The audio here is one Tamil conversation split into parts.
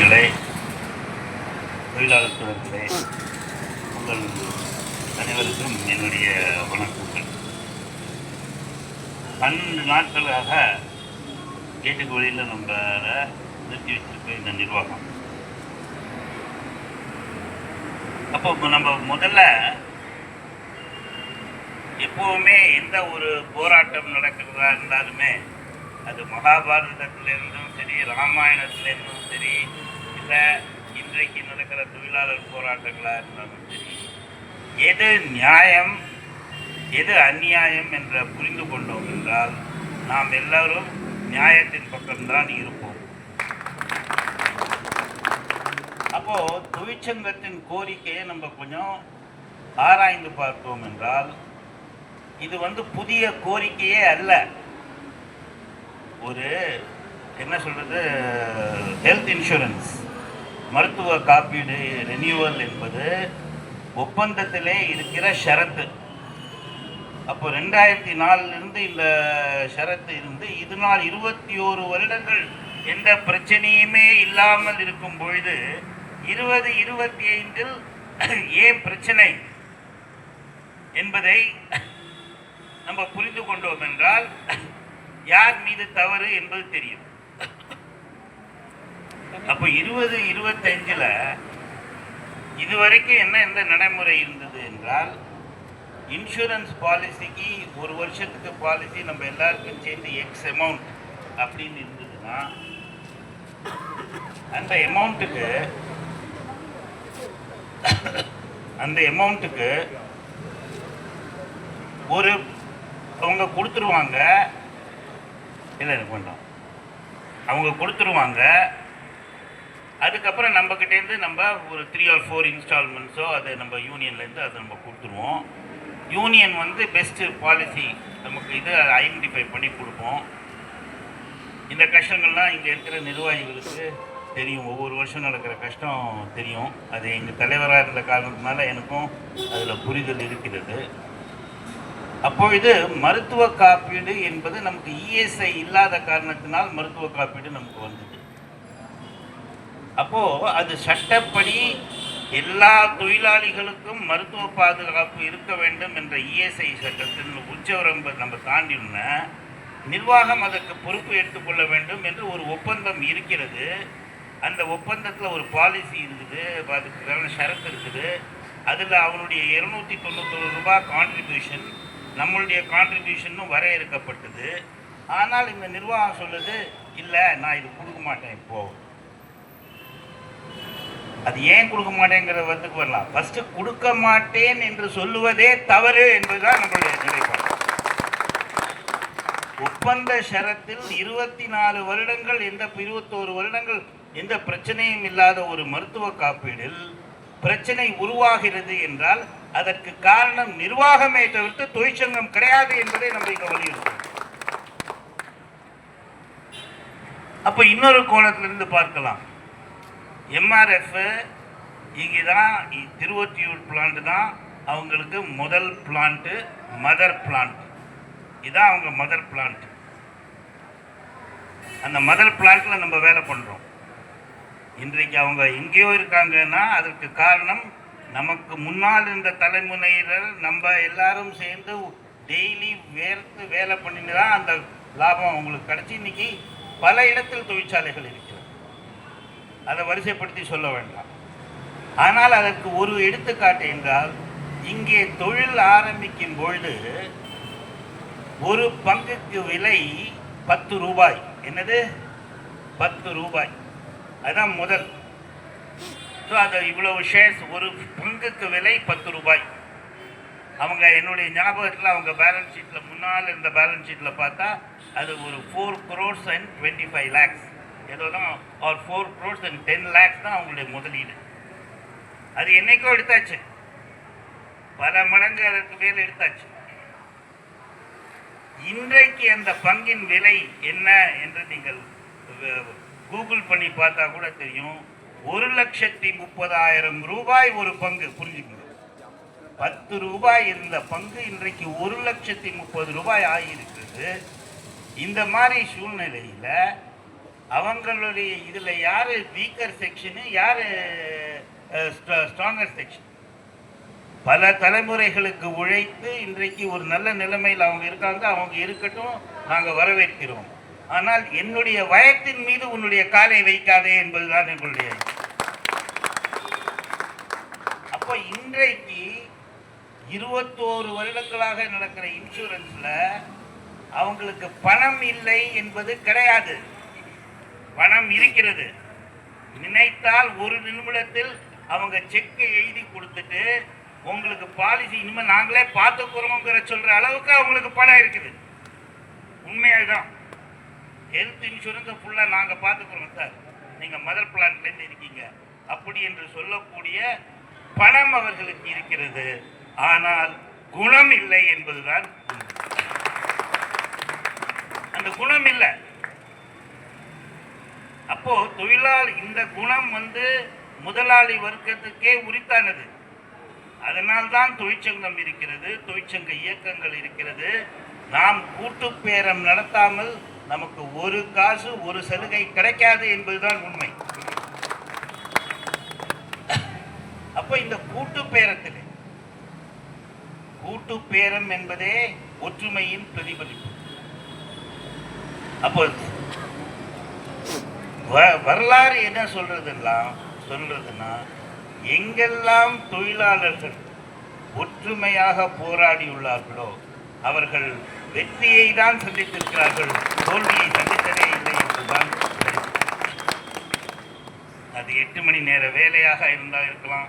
நண்பர்களே தொழிலாளர் தோழர்களே உங்கள் அனைவருக்கும் என்னுடைய வணக்கங்கள். பன்னெண்டு நாட்களாக கேட்டுக்கு வழியில் நம்ம நிறுத்தி வச்சிருக்க இந்த நிர்வாகம். அப்போ நம்ம முதல்ல எப்பவுமே எந்த ஒரு போராட்டம் நடக்கிறதா இருந்தாலுமே அது மகாபாரதத்திலிருந்தும் சரி ராமாயணத்திலிருந்தும் சரி இன்றைக்கு நடக்கிற தொழிலாளர் போராட்டங்களாக இருந்தாலும் சரி எது நியாயம் எது அநியாயம் என்ற புரிந்து கொண்டோம் என்றால் நாம் எல்லாரும் நியாயத்தின் பக்கம்தான் இருப்போம். அப்போ தொழிற்சங்கத்தின் கோரிக்கையை நம்ம கொஞ்சம் ஆராய்ந்து பார்த்தோம் என்றால் இது வந்து புதிய கோரிக்கையே அல்ல. ஒரு என்ன சொல்றது ஹெல்த் இன்சூரன்ஸ் மருத்துவ காப்பீடு ரெனியூவல் என்பது ஒப்பந்தத்திலே இருக்கிற ஷரத்து. அப்போ ரெண்டாயிரத்தி நாலுலேருந்து இந்த ஷரத்து இருந்து இது நாள் இருபத்தி ஓரு வருடங்கள் எந்த பிரச்சனையுமே இல்லாமல் இருக்கும் பொழுது இருபது இருபத்தி ஐந்தில் ஏன் பிரச்சனை என்பதை நம்ம புரிந்து கொண்டோம் என்றால் யார் மீது தவறு என்பது தெரியும். அப்போ இருபது இருபத்தஞ்சில் இதுவரைக்கும் என்ன எந்த நடைமுறை இருந்தது என்றால் இன்சூரன்ஸ் பாலிசிக்கு ஒரு வருஷத்துக்கு பாலிசி நம்ம எல்லாருக்கும் சேர்ந்து எக்ஸ் அமௌண்ட் அப்படின்னு இருந்ததுன்னா அந்த அமௌண்ட்டுக்கு அந்த அமௌண்ட்டுக்கு ஒரு அவங்க கொடுத்துருவாங்க இல்லை எனக்கு வேண்டாம். அவங்க கொடுத்துருவாங்க அதுக்கப்புறம் நம்மக்கிட்டேருந்து நம்ம ஒரு த்ரீ ஆர் ஃபோர் இன்ஸ்டால்மெண்ட்ஸோ அதை நம்ம யூனியன்லேருந்து அதை நம்ம கொடுத்துருவோம். யூனியன் வந்து பெஸ்ட்டு பாலிசி நமக்கு இது ஐடென்டிஃபை பண்ணி கொடுப்போம். இந்த கஷ்டங்கள்லாம் இங்கே இருக்கிற நிர்வாகிகளுக்கு தெரியும். ஒவ்வொரு வருஷம் நடக்கிற கஷ்டம் தெரியும். அது எங்கள் தலைவராக இருந்த காரணத்தினால எனக்கும் அதில் புரிதல் இருக்கிறது. அப்பொழுது மருத்துவ காப்பீடு என்பது நமக்கு இஎஸ்ஐ இல்லாத காரணத்தினால் மருத்துவ காப்பீடு நமக்கு வந்தது. அப்போது அது சட்டப்படி எல்லா தொழிலாளிகளுக்கும் மருத்துவ பாதுகாப்பு இருக்க வேண்டும் என்ற இஎஸ்ஐ சட்டத்தின் உச்சவரம்பை நம்ம தாண்டின நிர்வாகம் அதற்கு பொறுப்பு எடுத்துக்கொள்ள வேண்டும் என்று ஒரு ஒப்பந்தம் இருக்கிறது. அந்த ஒப்பந்தத்தில் ஒரு பாலிசி இருக்குது. அதுக்கு ஷரத்து இருக்குது. அதில் அவனுடைய இருநூற்றி தொண்ணூத்தொரு ரூபாய் கான்ட்ரிபியூஷன் நம்மளுடைய கான்ட்ரிபியூஷனும் வரையறுக்கப்பட்டது. ஆனால் இந்த நிர்வாகம் சொல்லுது இல்லை நான் இது கொடுக்க மாட்டேன் இப்போது அது ஏன் கொடுக்க மாட்டேங்கிற வந்துக்கு வரலாம் ஃபர்ஸ்ட் கொடுக்க மாட்டேன் என்று சொல்லுவதே தவறு என்பதுதான் நம்மளுடைய நிலைப்பாடு. ஒப்பந்த ஷரத்தில் இருபத்தி நாலு வருடங்கள் எந்த இருபத்தோரு வருடங்கள் எந்த பிரச்சனையும் இல்லாத ஒரு மருத்துவ காப்பீடில் பிரச்சனை உருவாகிறது என்றால் அதற்கு காரணம் நிர்வாகமே தவிர்த்து தொழிற்சங்கம் கிடையாது என்பதை நம்ம இங்க வலியுறுத்தோம் அப்ப இன்னொரு கோணத்திலிருந்து பார்க்கலாம். எம்ஆர்எஃப் இங்கே தான் திருவொற்றியூர் பிளான்ட் தான் அவங்களுக்கு முதல் பிளான்ட்டு மதர் பிளான்ட் இதான் அவங்க மதர் பிளான்ட் அந்த மதர் பிளான்ட்ல நம்ம வேலை பண்ணுறோம் இன்றைக்கு அவங்க எங்கேயோ இருக்காங்கன்னா அதற்கு காரணம் நமக்கு முன்னால் இருந்த தலைமுறையினர் நம்ம எல்லாரும் சேர்ந்து டெய்லி வேர்த்து வேலை பண்ணிட்டு தான் அந்த லாபம் அவங்களுக்கு கிடச்சி. இன்றைக்கி பல இடத்தில் தொழிற்சாலைகள் இருக்குது அதை வரிசைப்படுத்தி சொல்ல வேண்டாம். ஆனால் அதற்கு ஒரு எடுத்துக்காட்டு என்றால் இங்கே தொழில் ஆரம்பிக்கும் பொழுது ஒரு பங்குக்கு விலை பத்து ரூபாய். என்னது? பத்து ரூபாய். அதுதான் முதல். ஸோ அது இவ்வளவு ஷேர்ஸ் ஒரு பங்குக்கு விலை பத்து ரூபாய். அவங்க என்னுடைய ஞாபகத்தில் அவங்க பேலன்ஸ் ஷீட்டில் முன்னால் இருந்த பேலன்ஸ் ஷீட்டில் பார்த்தா அது ஒரு four crores and twenty five lakhs ஏதோ தான் or four crores and ten lakhs தான் அவங்களுடைய முதலீடு அது என்னைக்கோ எடுத்தாச்சு. பல மடங்கு அதற்கு மேல் எடுத்தாச்சு. இன்றைக்கு அந்த பங்கின் விலை என்ன என்று நீங்கள் கூகுள் பண்ணி பார்த்தா கூட தெரியும். ஒரு லட்சத்தி முப்பதாயிரம் ரூபாய் ஒரு பங்கு புரிஞ்சுக்கணும் பத்து ரூபாய் இருந்த பங்கு இன்றைக்கு ஒரு லட்சத்தி முப்பது ரூபாய் ஆகியிருக்கிறது. இந்த மாதிரி சூழ்நிலையில் அவங்களுடைய இதில் யார் வீக்கர் செக்ஷனு யார் ஸ்ட்ராங்கர் செக்ஷன் பல தலைமுறைகளுக்கு உழைத்து இன்றைக்கு ஒரு நல்ல நிலைமையில் அவங்க இருக்காங்க அவங்க இருக்கட்டும் நாங்கள் வரவேற்கிறோம். ஆனால் என்னுடைய வயத்தின் மீது உன்னுடைய காலை வைக்காதே என்பதுதான் எங்களுடைய அப்போ இன்றைக்கு இருபத்தோரு வருடங்களாக நடக்கிற இன்சூரன்ஸில் அவங்களுக்கு பணம் இல்லை என்பது கிடையாது. பணம் இருக்கிறது. நினைத்தால் ஒரு நிமிடத்தில் அவங்க செக்கை எழுதி கொடுத்துட்டு உங்களுக்கு பாலிசி இனிமேல் நாங்களே பார்த்துக்கிறோங்கிற சொல்கிற அளவுக்கு அவங்களுக்கு பணம் இருக்குது. உண்மையாக தான் ஹெல்த் இன்சூரன்ஸை ஃபுல்லாக நாங்கள் பார்த்துக்குறோம் சார். நீங்கள் மதர் பிளான்லேருந்து இருக்கீங்க. அப்படி என்று சொல்லக்கூடிய பணம் அவர்களுக்கு இருக்கிறது. ஆனால் குணம் இல்லை என்பதுதான் அந்த குணம் இல்லை. அப்போ தொழிலாளி இந்த குணம் வந்து முதலாளி வர்க்கத்துக்கே உரித்தானது. அதனால்தான் தொழிற்சங்கம் இருக்கிறது தொழிற்சங்க இயக்கங்கள் இருக்கிறது. நாம் கூட்டு பேரம் நடத்தாமல் நமக்கு ஒரு காசு ஒரு சலுகை கிடைக்காது என்பதுதான் உண்மை. அப்ப இந்த கூட்டு பேரத்தில் கூட்டு பேரம் என்பதே ஒற்றுமையின் பிரதிபலிப்பு. அப்போ வ- வரலாறு என்ன சொல்றதெல்லாம் சொல்றதுன்னா எங்கெல்லாம் தொழிலாளர்கள் ஒற்றுமையாக போராடியுள்ளார்களோ அவர்கள் வெற்றியை தான் சந்தித்திருக்கிறார்கள் தோல்வியை சந்தித்ததே இல்லை என்றுதான் அது எட்டு மணி நேர வேலையாக இருந்தால் இருக்கலாம்.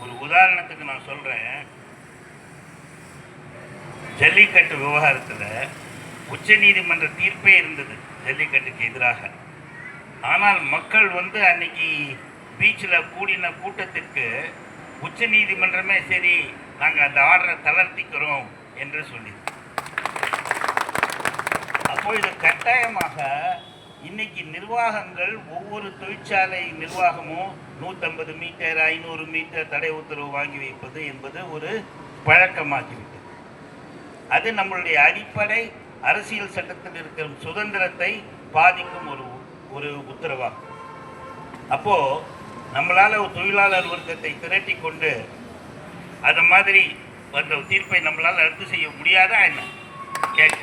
ஒரு உதாரணத்துக்கு நான் சொல்றேன். ஜல்லிக்கட்டு விவகாரத்தில் உச்சநீதிமன்ற தீர்ப்பே இருந்தது ஜல்லிக்கட்டுக்கு எதிராக. ஆனால் மக்கள் வந்து அன்னைக்கு பீச்சில் கூடின கூட்டத்திற்கு உச்ச நீதிமன்றமே சரி நாங்கள் அந்த ஆர்டரை தளர்த்திக்கிறோம் என்று சொல்லி. அப்போ இது கட்டாயமாக இன்னைக்கு நிர்வாகங்கள் ஒவ்வொரு தொழிற்சாலை நிர்வாகமும் நூற்றம்பது மீட்டர் ஐநூறு மீட்டர் தடை உத்தரவு வாங்கி வைப்பது என்பது ஒரு பழக்கமாகிவிட்டது. அது நம்மளுடைய அடிப்படை அரசியல் சட்டத்தில் இருக்கிற சுதந்திரத்தை பாதிக்கும் ஒரு ஒரு உத்தரவாகும் அப்போ நம்மளால ஒரு தொழிலாளர் வர்க்கத்தை திரட்டி கொண்டு அந்த மாதிரி அந்த தீர்ப்பை நம்மளால ரத்து செய்ய முடியாதா என்ன? கேட்க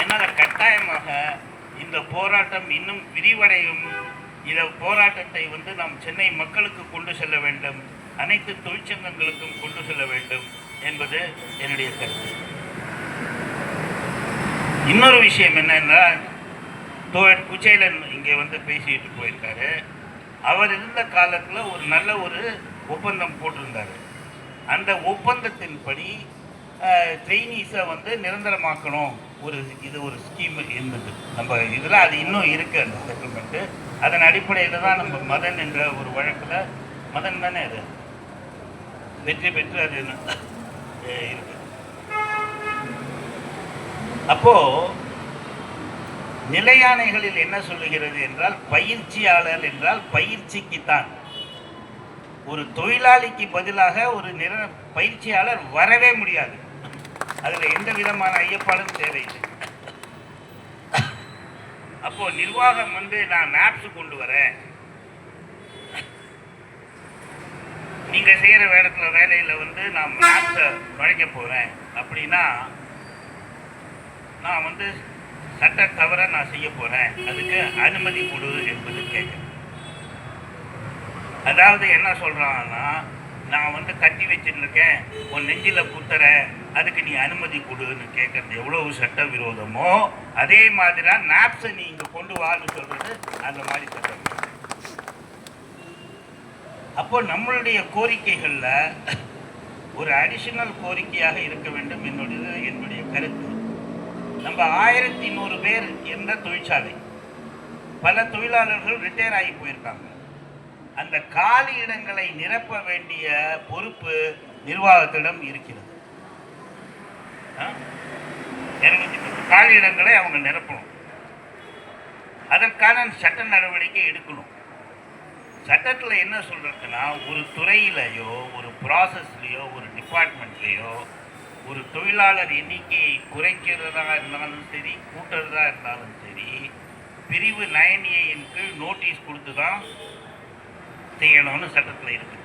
என்னால் கட்டாயமாக இந்த போராட்டம் இன்னும் விரிவடையும். இந்த போராட்டத்தை வந்து நாம் சென்னை மக்களுக்கு கொண்டு செல்ல வேண்டும். அனைத்து தொழிற்சங்கங்களுக்கும் கொண்டு செல்ல வேண்டும் என்பது என்னுடைய கருத்து. இன்னொரு விஷயம் என்னென்னா தோழன் குச்சேலன் இங்கே வந்து பேசிட்டு போயிருக்காரு. அவர் இருந்த காலத்தில் ஒரு நல்ல ஒரு ஒப்பந்தம் போட்டிருந்தாரு. அந்த ஒப்பந்தத்தின்படி ட்ரெயினீஸை வந்து நிரந்தரமாக்கணும். ஒரு இது ஒரு ஸ்கீம் இருந்தது. நம்ம இதில் அது இன்னும் இருக்குது அந்த செட்டில்மெண்ட்டு அதன் அடிப்படையில் தான் நம்ம மதன் என்ற ஒரு வழக்கில் மதன் தானே அது? வெற்றி பெற்று அது இருக்கு. அப்போது நிலையானைகளில் என்ன சொல்லுகிறது என்றால் பயிற்சியாளர் என்றால் பயிற்சிக்குத்தான். ஒரு தொழிலாளிக்கு பதிலாக ஒரு நிற பயிற்சியாளர் வரவே முடியாது. அதில் எந்த விதமான ஐயப்பாடும் தேவையில்லை. அப்போ நிர்வாகம் வந்து நான் மேப்ஸ் கொண்டு வரேன். நீங்க செய்யற வேடத்துல வேலையில வந்து நான் மேப்ஸை நுழைக்க போறேன். அப்படின்னா நான் வந்து சட்ட தவறாக நான் செய்ய போறேன். அதுக்கு அனுமதி கொடு என்பது கேட்குறேன் அதாவது என்ன சொல்கிறான்னா நான் வந்து கட்டி வச்சுருக்கேன் உன் நெஞ்சில குத்துற அதுக்கு நீ அனுமதி கொடுன்னு கேட்கறது எவ்வளவு சட்ட விரோதமோ அதே மாதிரி தான் நாப்ஸை நீ இங்கே கொண்டு வான்னு சொல்றது அந்த மாதிரி சட்டம் அப்போ நம்மளுடைய கோரிக்கைகளில் ஒரு அடிஷனல் கோரிக்கையாக இருக்க வேண்டும். என்னுடைய என்னுடைய கருத்து. நம்ம ஆயிரத்தி நூறு பேர் இருந்த தொழிற்சாலை. பல தொழிலாளர்கள் ரிட்டையர் ஆகி போயிருக்காங்க. அந்த காலி இடங்களை நிரப்ப வேண்டிய பொறுப்பு நிர்வாகத்திடம் இருக்கிறது. காலி இடங்களை அவங்க நிரப்பணும். அதற்கான சட்ட நடவடிக்கை எடுக்கணும். சட்டத்தில் என்ன சொல்றதுன்னா ஒரு துறையிலையோ ஒரு ப்ராசஸ்லேயோ ஒரு டிபார்ட்மெண்ட்லேயோ ஒரு தொழிலாளர் எண்ணிக்கையை குறைக்கிறதா இருந்தாலும் சரி கூட்டுறதா இருந்தாலும் சரி பிரிவு நைன் ஏயின் கீழ் நோட்டீஸ் கொடுத்து தான் செய்யணும்னு சட்டத்தில் இருக்குது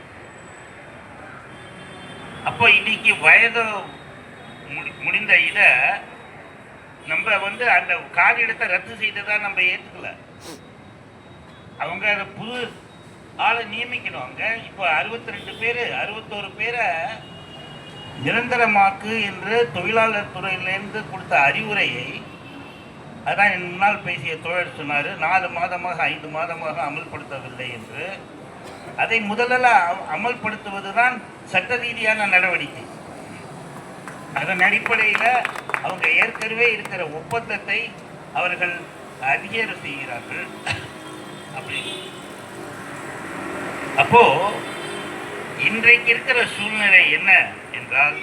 அப்போ இன்னைக்கு வயது முடிந்த இதை நம்ம வந்து அந்த காரியத்தை ரத்து செய்ததா நம்ம ஏற்றுக்கல அவங்க அதை புது ஆளை நியமிக்கணும். அங்கே இப்போ அறுபத்தி ரெண்டு பேர் அறுபத்தோரு பேரை நிரந்தரமாக்கு என்று தொழிலாளர் துறையிலேருந்து கொடுத்த அறிவுரையை அதான் என் முன்னால் பேசிய தோழர் சொன்னார் நாலு மாதமாக ஐந்து மாதமாக அமல்படுத்தவில்லை என்று. அதை முதலில் அமல்படுத்துவது தான் சட்ட ரீதியான நடவடிக்கை. அதன் அடிப்படையில் அவங்க ஏற்கனவே இருக்கிற ஒப்பந்தத்தை அவர்கள் அதிகர செய்கிறார்கள். அப்படி. அப்போ இன்றைக்கு இருக்கிற சூழ்நிலை என்ன? என்றால்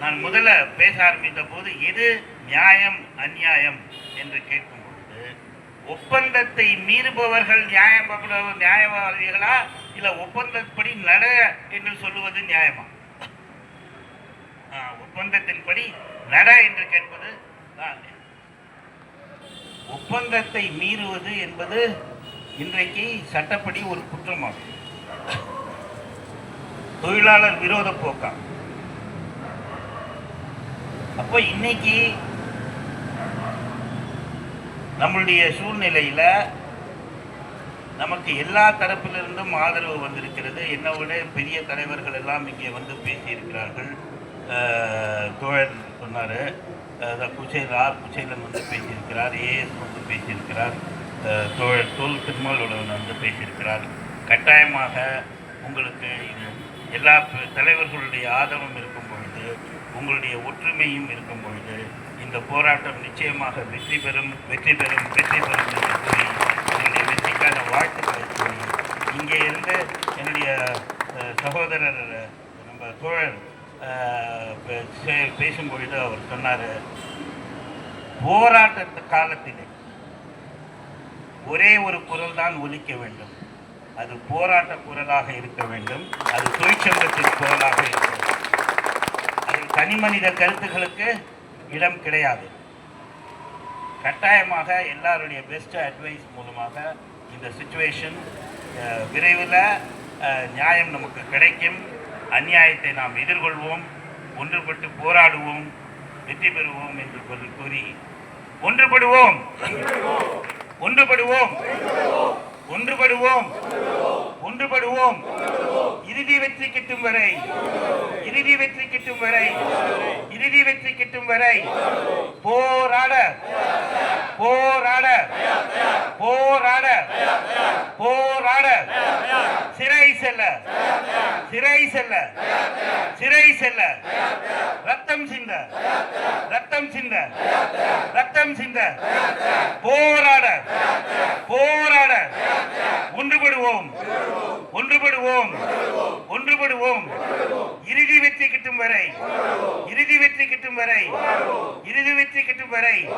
நான் முதல்ல பேச ஆரம்பித்த போது எது நியாயம் அநியாயம் என்று கேட்கும் பொழுது ஒப்பந்தத்தை மீறுபவர்கள் நியாயம் நியாயவாதிகளா இல்ல ஒப்பந்தப்படி நட என்று சொல்லுவது நியாயமா? ஒப்பந்தத்தின்படி நட என்று கேட்பது தான் ஒப்பந்தத்தை மீறுவது என்பது இன்றைக்கு சட்டப்படி ஒரு குற்றமாகும். தொழிலாளர் விரோத போக்கா? அப்போ இன்னைக்கு நம்மளுடைய சூழ்நிலையில் நமக்கு எல்லா தரப்பிலிருந்தும் ஆதரவு வந்திருக்கிறது. என்னை விட பெரிய தலைவர்கள் எல்லாம் இங்கே வந்து பேசியிருக்கிறார்கள். தோழர் சொன்னார். குச்சேல் ஆர் குச்சேலன் வந்து பேசியிருக்கிறார். ஏஎஸ் வந்து பேசியிருக்கிறார். தோழர் தோல் திருமாவளவன் வந்து பேசியிருக்கிறார். கட்டாயமாக உங்களுக்கு இது எல்லா தலைவர்களுடைய ஆதரவும் இருக்கும் பொழுது உங்களுடைய ஒற்றுமையும் இருக்கும் பொழுது இந்த போராட்டம் நிச்சயமாக வெற்றி பெறும் வெற்றி பெறும் வெற்றி பெறும் என்று கூறி என்னுடைய வெற்றிக்கான வாழ்த்துக்களை கூறி இங்கே இருந்து என்னுடைய சகோதரர் நம்ம தோழர் பே- பேசும்பொழுது அவர் சொன்னார் போராட்ட காலத்திலே ஒரே ஒரு குரல் தான் ஒலிக்க வேண்டும். அது போராட்ட குரலாக இருக்க வேண்டும். அது தொழிற்சங்கத்தின் குரலாக இருக்க வேண்டும். அதில் தனிமனித கருத்துகளுக்கு இடம் கிடையாது. கட்டாயமாக எல்லாருடைய பெஸ்ட் அட்வைஸ் மூலமாக இந்த சுச்சுவேஷன் விரைவில் நியாயம் நமக்கு கிடைக்கும். அந்நியாயத்தை நாம் எதிர்கொள்வோம். ஒன்றுபட்டு போராடுவோம். வெற்றி பெறுவோம் என்று கூறி ஒன்றுபடுவோம். ஒன்றுபடுவோம். ஒன்றுபடுவோம். ஒன்றுபடுவோம். இறுதி வெற்றி கிட்டும் வரை. இறுதி வெற்றி கிட்டும் வரை. இறுதி வெற்றி கிட்டும் வரை. போராட. போராட. போராட. போராட. சிறை செல்ல. சிறை செல்ல. சிறை செல்ல. ரத்தம் சிந்த. ரத்தம் சிந்த. ரத்தம் சிந்த. போராட. போராட. ஒன்றுபடுவோம். ஒன்றுபடுவோம். ஒன்றுபடுவோம். இறுதி வெற்றி கிட்டும் வரை. இறுதி வெற்றி கிட்டும் வரை. இறுதி வெற்றி கிட்டும் வரை.